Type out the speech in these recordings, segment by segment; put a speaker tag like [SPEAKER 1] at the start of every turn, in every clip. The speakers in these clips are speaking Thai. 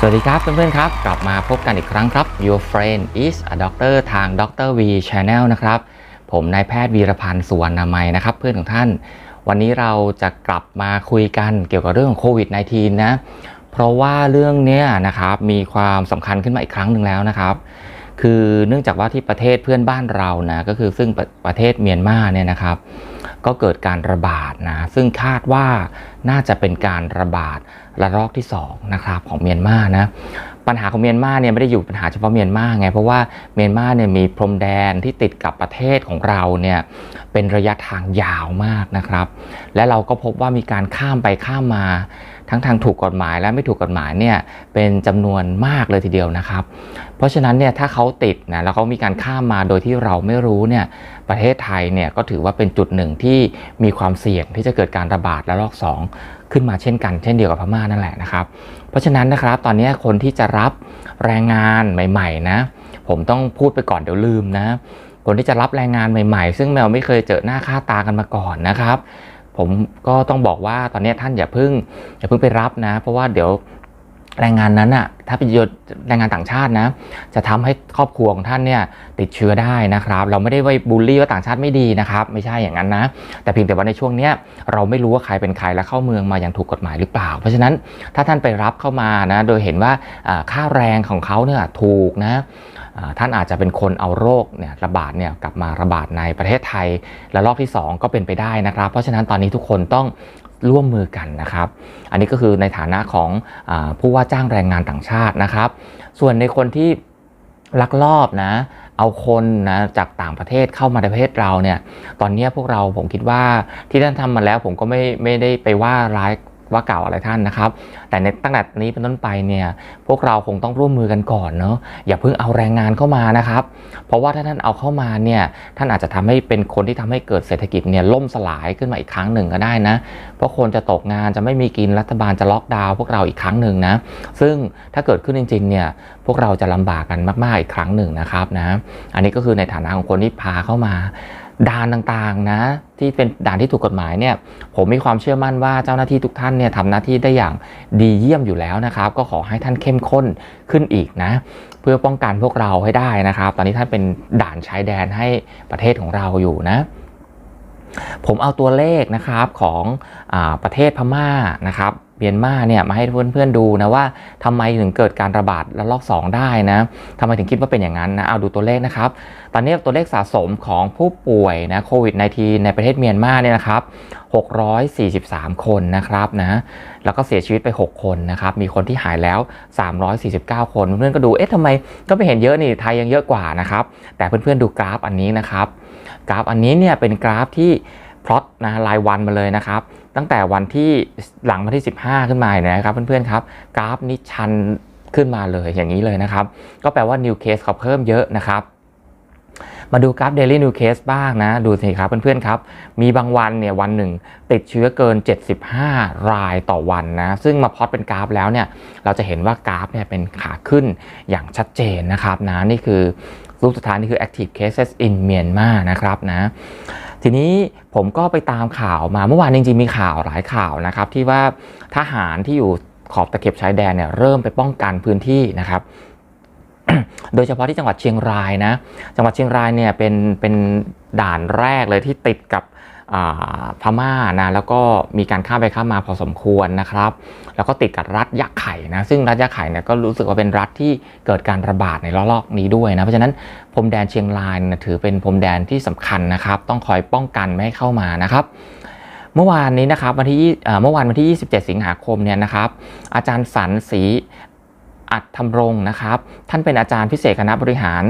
[SPEAKER 1] สวัสดีครับเพื่อนๆครับ กลับมาพบกันอีกครั้งครับ Your friend is a doctor ทาง Dr. V Channel นะครับ ผมนายแพทย์วีรพันธ์สุวรรณามัยนะครับ เพื่อนของท่าน วันนี้เราจะกลับมาคุยกันเกี่ยวกับเรื่องโควิด -19 นะ เพราะว่าเรื่องเนี้ยนะครับมีความสำคัญขึ้นมาอีกครั้งหนึ่งแล้วนะครับ คือเนื่องจากว่าที่ประเทศเพื่อนบ้านเรานะก็คือซึ่งประประเทศเมียนมาเนี่ยนะครับ ก็เกิดการระบาดนะซึ่งคาดว่าน่าจะเป็นการระบาดระลอกที่2นะครับของเมียนมานะปัญหาของเมียนมาเนี่ยไม่ได้อยู่ปัญหาเฉพาะเมียนมาไงเพราะว่าเมียนมาเนี่ยมีพรมแดนที่ติดกับประเทศของเราเนี่ยเป็นระยะทางยาวมากนะครับ และเราก็พบว่ามีการข้ามไปข้ามมา ทั้งทางถูกกฎหมายและไม่ถูกกฎหมายเนี่ยเป็นจำนวนมากเลยทีเดียวนะครับ เพราะฉะนั้นเนี่ยถ้าเขาติดนะแล้วเขามีการข้ามมาโดยที่เราไม่รู้เนี่ยประเทศไทยเนี่ยก็ถือว่าเป็นจุดหนึ่งที่มีความเสี่ยงที่จะเกิดการระบาดระลอก 2 ขึ้นมาเช่นกัน เช่นเดียวกับพม่านั่นแหละนะครับ เพราะฉะนั้นนะครับตอนนี้คนที่จะรับแรงงานใหม่ๆนะผมต้องพูดไปก่อนเดี๋ยวลืมนะคนที่จะรับแรงงานใหม่ๆ ซึ่งเราไม่เคยเจอหน้าค่าตากันมาก่อนนะครับ ผมก็ต้องบอกว่าตอนนี้ท่านอย่าเพิ่งอย่าเพิ่งไปรับนะ เพราะว่าเดี๋ยว แรงงานนั้นอะถ้าเป็นแรงงานต่างชาตินะ จะทำให้ครอบครัวของท่านเนี่ยติดเชื้อได้นะครับ เราไม่ได้ไว้บูลลี่ว่าต่างชาติไม่ดีนะครับ ไม่ใช่อย่างนั้นนะ แต่เพียงแต่ว่าในช่วงเนี้ยเราไม่รู้ว่าใครเป็นใครและเข้าเมืองมาอย่างถูกกฎหมายหรือเปล่า เพราะฉะนั้นถ้าท่านไปรับเข้ามานะ โดยเห็นว่าค่าแรงของเขาเนี่ยถูกนะท่านอาจจะเป็นคนเอาโรคเนี่ยระบาดเนี่ยกลับมาระบาดในประเทศไทย และรอบที่ 2 ก็เป็นไปได้นะครับ เพราะฉะนั้นตอนนี้ทุกคนต้อง ร่วมมือกันนะครับ อันนี้ก็คือในฐานะของอผู้ว่าจ้างแรงงานต่างชาตินะครับ ส่วนในคนที่ลักลอบนะ เอาคนนะจากต่างประเทศเข้ามาในประเทศเราเนี่ย ตอนนี้พวกเราผมคิดว่าที่ท่านทำมาแล้วผมก็ไม่ไม่ได้ไปว่าร้าย ว่ากล่าวอะไรท่านนะครับ แต่ในตั้งแต่นี้เป็นต้นไปเนี่ยพวกเราคงต้องร่วมมือกันก่อนเนาะอย่าเพิ่งเอาแรงงานเข้ามานะครับ เพราะว่าถ้าท่านเอาเข้ามาเนี่ยท่านอาจจะทำให้เป็นคนที่ทำให้เกิดเศรษฐกิจเนี่ยล่มสลายขึ้นมาอีกครั้งหนึ่งก็ได้นะ เพราะคนจะตกงานจะไม่มีกินรัฐบาลจะล็อกดาวน์พวกเราอีกครั้งหนึ่งนะ ซึ่งถ้าเกิดขึ้นจริงๆเนี่ยพวกเราจะลำบากกันมากๆอีกครั้งหนึ่งนะครับนะอันนี้ก็คือในฐานะของคนที่พาเข้ามา ด่านต่างๆนะที่เป็นด่านที่ถูกกฎหมายเนี่ยผมมีความเชื่อมั่นว่าเจ้าหน้าที่ทุกท่านเนี่ยทำหน้าที่ได้อย่างดีเยี่ยมอยู่แล้วนะครับ ก็ขอให้ท่านเข้มข้นขึ้นอีกนะเพื่อป้องกันพวกเราให้ได้นะครับ ตอนนี้ท่านเป็นด่านชายแดนให้ประเทศของเราอยู่นะผมเอาตัวเลขนะครับของอประเทศพม่านะครับ เมียนมาเนี่ยมาให้เพื่อนๆดูนะว่าทำไมถึงเกิดการระบาดระลอก 2 ได้นะทำไมถึงคิดว่าเป็นอย่างนั้นนะเอาดูตัวเลขนะครับ ตอนนี้ตัวเลขสะสมของผู้ป่วยนะโควิด -19 ในประเทศเมียนมาเนี่ยนะครับ 643 คนนะครับนะแล้วก็เสียชีวิตไป 6 คนนะครับ มีคนที่หายแล้ว 349 คน เพื่อนๆก็ดูเอ๊ะทำไมก็ไม่เห็นเยอะนี่ไทยยังเยอะกว่านะครับ แต่เพื่อนๆดูกราฟอันนี้นะครับ กราฟอันนี้เนี่ยเป็นกราฟที่พลอตนะรายวันมาเลยนะครับ ตั้งแต่วันที่หลังวันที่ 15 ขึ้นมาเนี่ยนะครับเพื่อนๆครับกราฟนี้ชันขึ้นมาเลยอย่างนี้เลยนะครับ ก็แปลว่า new case เขาเพิ่มเยอะนะครับมาดูกราฟ daily new case บ้างนะ ดูสิครับเพื่อนๆครับ มีบางวันเนี่ยวันหนึ่ง ติดเชื้อเกิน 75 รายต่อวันนะ ซึ่งมาพอตเป็นกราฟแล้วเนี่ย เราจะเห็นว่ากราฟเนี่ยเป็นขาขึ้นอย่างชัดเจนนะครับนะ นี่คือรูปสุดท้ายนี่คือ active cases in Myanmar นะครับนะ ทีนี้ผมก็ไปตามข่าวมาเมื่อวานจริงๆมีข่าวหลายข่าวนะครับที่ว่าทหารที่อยู่ขอบตะเข็บชายแดนเนี่ยเริ่มไปป้องกันพื้นที่นะครับ โดยเฉพาะที่จังหวัดเชียงรายนะ จังหวัดเชียงรายเนี่ยเป็นเป็นด่านแรกเลยที่ติดกับ พม่านะแล้วก็มีการข้ามไปข้ามมาพอสมควรนะครับ แล้วก็ติดกับรัฐยะไข่นะซึ่งรัฐยะไข่เนี่ยก็รู้สึกว่าเป็นรัฐที่เกิดการระบาดในระลอกนี้ด้วยนะเพราะฉะนั้นพรมแดนเชียงรายนะถือเป็นพรมแดนที่สำคัญนะครับ ต้องคอยป้องกันไม่ให้เข้ามานะครับเมื่อวานนี้นะครับวันที่เอ่อเมื่อวานวันที่ 27 สิงหาคมเนี่ยนะครับอาจารย์สันศรี อัดทำรงนะครับ ท่านเป็นอาจารย์พิเศษคณะบริหาร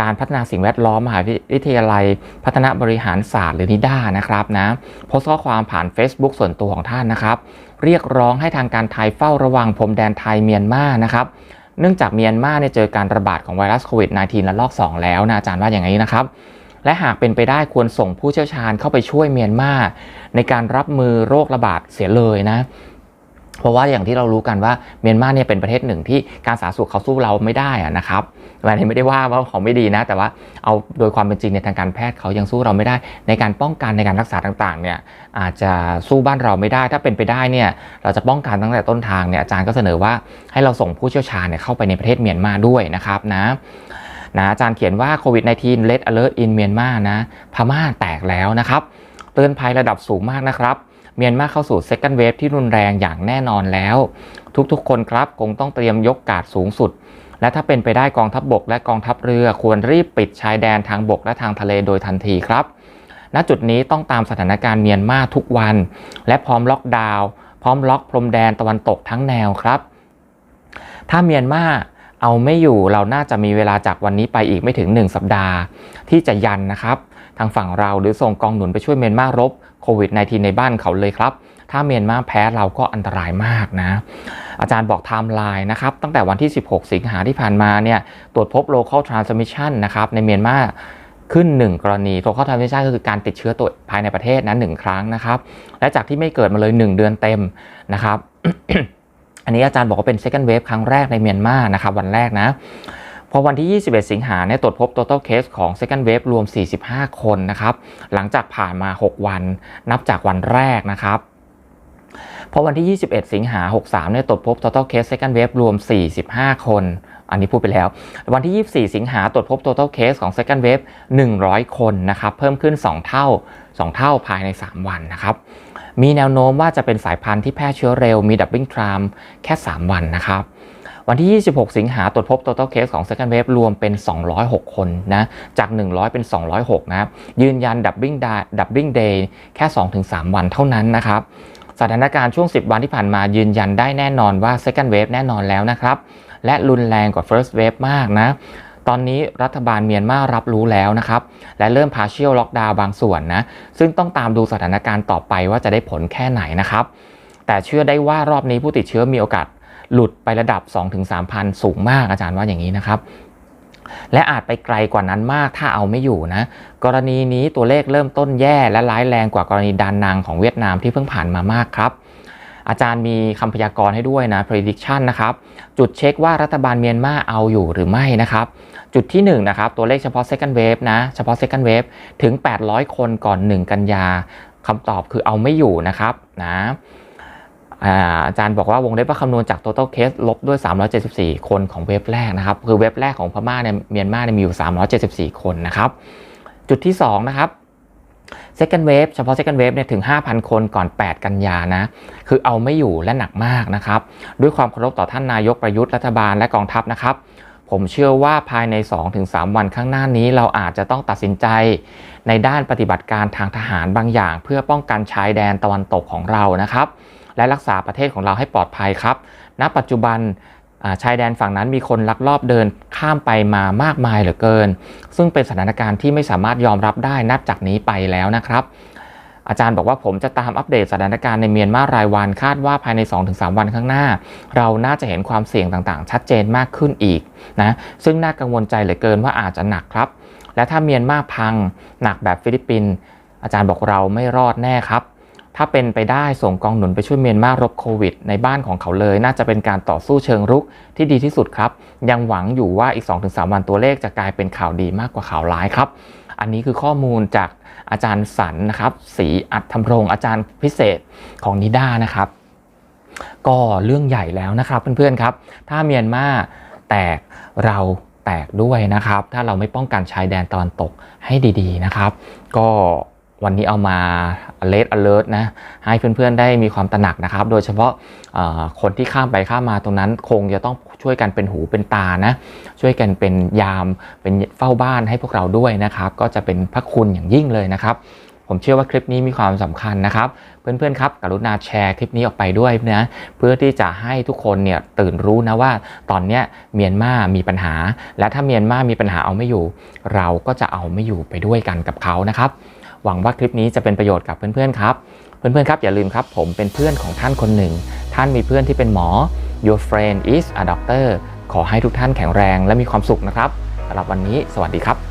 [SPEAKER 1] การพัฒนาสิ่งแวดล้อมมหาวิทยาลัย พัฒนาบริหารศาสตร์หรือนิด้านะครับนะโพสต์ข้อความผ่าน Facebook ส่วนตัวของท่านนะครับ เรียกร้องให้ทางการไทยเฝ้าระวังพรมแดนไทยเมียนมานะครับเนื่องจากเมียนมาเนี่ยเจอการระบาดของไวรัสโควิด -19 ระลอก 2 แล้วนะอาจารย์ว่าอย่างนี้นะครับ และหากเป็นไปได้ควรส่งผู้เชี่ยวชาญเข้าไปช่วยเมียนมาในการรับมือโรคระบาดเสียเลยนะ เพราะว่าอย่างที่เรารู้กันว่าเมียนมาเนี่ยเป็นประเทศหนึ่งที่การสาธารณสุขเขาสู้เราไม่ได้อะนะครับอันนี้ไม่ได้ว่าว่าเขาไม่ดีนะ แต่ว่าเอาโดยความเป็นจริงในทางการแพทย์เขายังสู้เราไม่ได้ ในการป้องกันในการรักษาต่างๆเนี่ยอาจจะสู้บ้านเราไม่ได้ ถ้าเป็นไปได้เนี่ยเราจะป้องกันตั้งแต่ต้นทางเนี่ยอาจารย์ก็เสนอว่าให้เราส่งผู้เชี่ยวชาญเนี่ยเข้าไปในประเทศเมียนมาด้วยนะครับนะนะอาจารย์เขียนว่าโควิด -19 Red Alert in Myanmar นะพม่าแตกแล้วนะครับเตือนภัยระดับสูงมากนะครับ เมียนมาเข้าสู่ second wave ที่รุนแรงอย่างแน่นอนแล้ว ทุกๆ คนครับคงต้องเตรียมยกการดสูงสุด และถ้าเป็นไปได้กองทัพบบก และกองทัพเรือควรรีบปิดชายแดนทางบกและทางทะเลโดยทันทีครับ ณจุดนี้ต้องตามสถานการณ์เมียนมาทุกวัน และพร้อมล็อกดาวน์พร้อมล็อกพรมแดนตะวันตกทั้งแนวครับ ถ้าเมียนมาเอาไม่อยู่เราน่าจะมีเวลาจากวันนี้ไปอีกไม่ถึง 1 สัปดาห์ ที่จะยันนะครับ ทางฝั่งเราหรือส่งกองหนุนไปช่วยเมียนมารบ วิด -19 ในบ้านเขาเลยครับ ถ้าเมียนมาแพ้เราก็อันตรายมากนะ อาจารย์บอกไทม์ไลน์นะครับ ตั้งแต่วันที่ 16 สิงหาที่ผ่านมาเนี่ยตรวจพบ local transmission นะครับในเมียนมาขึ้น 1 กรณี local transmission ก็คือการติดเชื้อตัวภายในประเทศนั้นหนึ่งครั้งนะครับ และจากที่ไม่เกิดมาเลย 1 เดือนเต็มนะครับ อันนี้อาจารย์บอกว่าเป็น second wave ครั้งแรกในเมียนมานะครับวันแรกนะ พอวันที่ 21 สิงหาเนี่ยตรวจพบ total case ของ second wave รวม 45 คนนะครับ หลังจากผ่านมา 6 วันนับจากวันแรกนะครับพอวันที่ 21 สิงหา 63 เนี่ยตรวจพบ total case second wave รวม 45 คน อันนี้พูดไปแล้ว วันที่ 24 สิงหาตรวจพบ total case ของ second wave 100 คนนะครับ เพิ่มขึ้น 2 เท่า 2 เท่าภายใน 3 วันนะครับ มีแนวโน้มว่าจะเป็นสายพันธุ์ที่แพร่เชื้อเร็ว มี doubling time แค่ 3 วันนะครับ วันที่ 26 สิงหาตรวจพบ total case ของ second wave รวมเป็น 206 คนนะจาก 100 เป็น 206 นะครับยืนยัน doubling day doubling day แค่ 2-3 วันเท่านั้นนะครับสถานการณ์ช่วง 10 วันที่ผ่านมายืนยันได้แน่นอนว่า second wave แน่นอนแล้วนะครับ และรุนแรงกว่า first wave มากนะตอนนี้รัฐบาลเมียนมารับรู้แล้วนะครับ และเริ่ม partial lockdown บางส่วนนะ ซึ่งต้องตามดูสถานการณ์ต่อไปว่าจะได้ผลแค่ไหนนะครับ แต่เชื่อได้ว่ารอบนี้ผู้ติดเชื้อมีโอกาส หลุดไประดับ 2-3 พันสูงมากอาจารย์ว่าอย่างนี้นะครับและอาจไปไกลกว่านั้นมากถ้าเอาไม่อยู่นะ กรณีนี้ตัวเลขเริ่มต้นแย่และร้ายแรงกว่ากรณีดานนางของเวียดนามที่เพิ่งผ่านมามากครับ อาจารย์มีคำพยากรณ์ให้ด้วยนะ prediction นะครับ จุดเช็คว่ารัฐบาลเมียนมาเอาอยู่หรือไม่นะครับ จุดที่1นงนะครับ ตัวเลขเฉพาะ second wave นะ เฉพาะ second wave ถึง 800 คนก่อน 1 กันยาคำตอบคือเอาไม่อยู่นะครับนะ อาจารย์บอกว่าวงเล็บว่าคำนวณจาก total case ลบด้วย 374 คนของเว็บแรกนะครับ คือเว็บแรกของพม่าในเมียนมาเนี่ยมีอยู่ 374 คนนะครับ จุดที่ 2 นะครับ second wave เฉพาะ second wave เนี่ยถึง 5,000 คนก่อน 8 กันยานะ คือเอาไม่อยู่และหนักมากนะครับ ด้วยความเคารพต่อท่านนายกประยุทธ์รัฐบาลและกองทัพนะครับ ผมเชื่อว่าภายใน 2-3 วันข้างหน้านี้เราอาจจะต้องตัดสินใจ ในด้านปฏิบัติการทางทหารบางอย่าง เพื่อป้องกันชายแดนตะวันตกของเรานะครับ และรักษาประเทศของเราให้ปลอดภัยครับ ณ ปัจจุบันชายแดนฝั่งนั้นมีคนลักลอบเดินข้ามไปมามากมายเหลือเกิน ซึ่งเป็นสถานการณ์ที่ไม่สามารถยอมรับได้นับจากนี้ไปแล้วนะครับ อาจารย์บอกว่าผมจะตามอัปเดตสถานการณ์ในเมียนมารายวันคาดว่าภายใน 2-3 วันข้างหน้า เราน่าจะเห็นความเสี่ยงต่างๆ ชัดเจนมากขึ้นอีกนะซึ่งน่ากังวลใจเหลือเกินว่าอาจจะหนักครับ และถ้าเมียนมาพังหนักแบบฟิลิปปินส์อาจารย์บอกเราไม่รอดแน่ครับ ถ้าเป็นไปได้ส่งกองหนุนไปช่วยเมียนมารบโควิด ในบ้านของเขาเลย น่าจะเป็นการต่อสู้เชิงรุกที่ดีที่สุดครับ ยังหวังอยู่ว่าอีก 2-3 วันตัวเลขจะกลายเป็นข่าวดีมากกว่าข่าวร้ายครับ อันนี้คือข้อมูลจากอาจารย์สันนะครับศรีอัดธรรมรงอาจารย์พิเศษของนิด้านะครับ ก็เรื่องใหญ่แล้วนะครับเพื่อนๆครับ ถ้าเมียนมาแตกเราแตกด้วยนะครับ ถ้าเราไม่ป้องกันชายแดนตะวันตกให้ดี ๆนะครับ ก็ วันนี้เอามา alert alert นะให้เพื่อนๆได้มีความตระหนักนะครับ โดยเฉพาะคนที่ข้ามไปข้ามมาตรงนั้นคงจะต้องช่วยกันเป็นหูเป็นตานะ ช่วยกันเป็นยามเป็นเฝ้าบ้านให้พวกเราด้วยนะครับ ก็จะเป็นพระคุณอย่างยิ่งเลยนะครับ ผมเชื่อว่าคลิปนี้มีความสำคัญนะครับ เพื่อนๆครับ กรุณาแชร์คลิปนี้ออกไปด้วยนะเพื่อที่จะให้ทุกคนเนี่ยตื่นรู้นะว่าตอนนี้เมียนมามีปัญหา และถ้าเมียนมามีปัญหาเอาไม่อยู่ เราก็จะเอาไม่อยู่ไปด้วยกันกับเขานะครับ หวังว่าคลิปนี้จะเป็นประโยชน์กับเพื่อนๆครับ เพื่อนๆครับอย่าลืมครับ ผมเป็นเพื่อนของท่านคนหนึ่ง ท่านมีเพื่อนที่เป็นหมอ your friend is a doctor ขอให้ทุกท่านแข็งแรงและมีความสุขนะครับสำหรับวันนี้ สวัสดีครับ